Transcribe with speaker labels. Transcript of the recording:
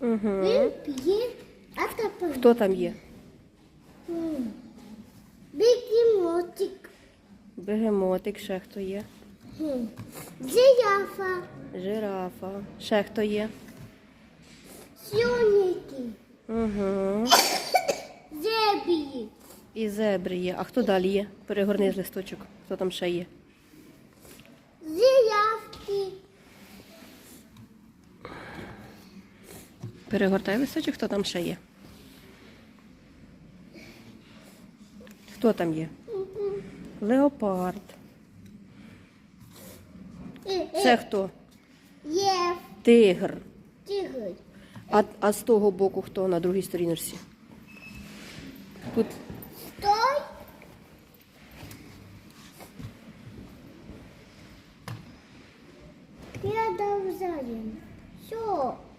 Speaker 1: Угу. Хто там є?
Speaker 2: Бігий мотик.
Speaker 1: Бегемотик, ще хто є?
Speaker 2: Жирафа.
Speaker 1: Жирафа. Ще хто є?
Speaker 2: Сьоніки.
Speaker 1: Угу.
Speaker 2: Зебії.
Speaker 1: І зебри є. А хто далі є? Перегорни з листочок. Хто там ще є? Перегортай листочок, хто там ще є? Хто там є? Леопард. Це хто?
Speaker 2: Є
Speaker 1: Тигр.
Speaker 2: тигр.
Speaker 1: А, а з того боку хто на другій сторіночці? Тут
Speaker 2: Стой. Я. Що?